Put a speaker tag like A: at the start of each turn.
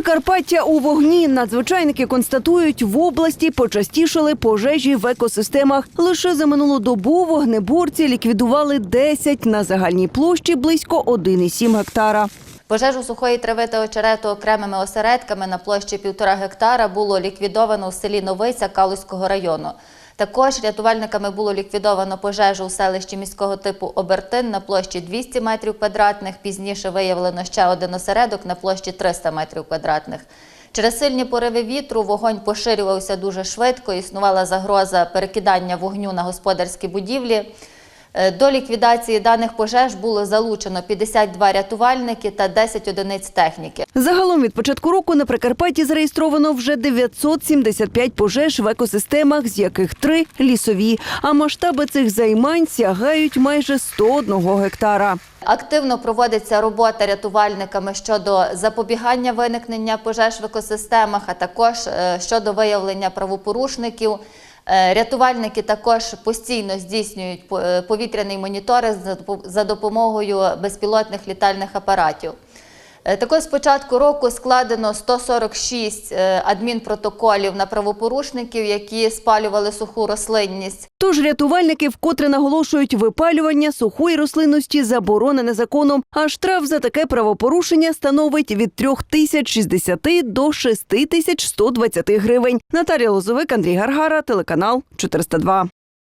A: Прикарпаття у вогні надзвичайники констатують, в області почастішали пожежі в екосистемах. Лише за минулу добу вогнеборці ліквідували 10 на загальній площі близько 1,7 гектара.
B: Пожежу сухої трави та очерету окремими осередками на площі півтора гектара було ліквідовано у селі Новиця Калузького району. Також рятувальниками було ліквідовано пожежу у селищі міського типу Обертин на площі 200 метрів квадратних. Пізніше виявлено ще один осередок на площі 300 метрів квадратних. Через сильні пориви вітру вогонь поширювався дуже швидко, існувала загроза перекидання вогню на господарські будівлі. Е, До ліквідації даних пожеж було залучено 52 рятувальники та 10 одиниць техніки.
A: Загалом від початку року на Прикарпатті зареєстровано вже 975 пожеж в екосистемах, з яких три лісові. А масштаби цих займань сягають майже 101 гектара.
B: Активно проводиться робота рятувальниками щодо запобігання виникнення пожеж в екосистемах, а також е, щодо виявлення правопорушників. Е, Рятувальники також постійно здійснюють е, повітряний моніторинг за допомогою безпілотних літальних апаратів. Е, Також з початку року складено 146 е, адмінпротоколів на правопорушників, які спалювали суху рослинність.
A: Тож рятувальники вкотре наголошують, випалювання сухої рослинності заборонене законом, а штраф за таке правопорушення становить від 3060 до 6120 гривень. Наталія Лозовик, Андрій Гаргара, телеканал 402.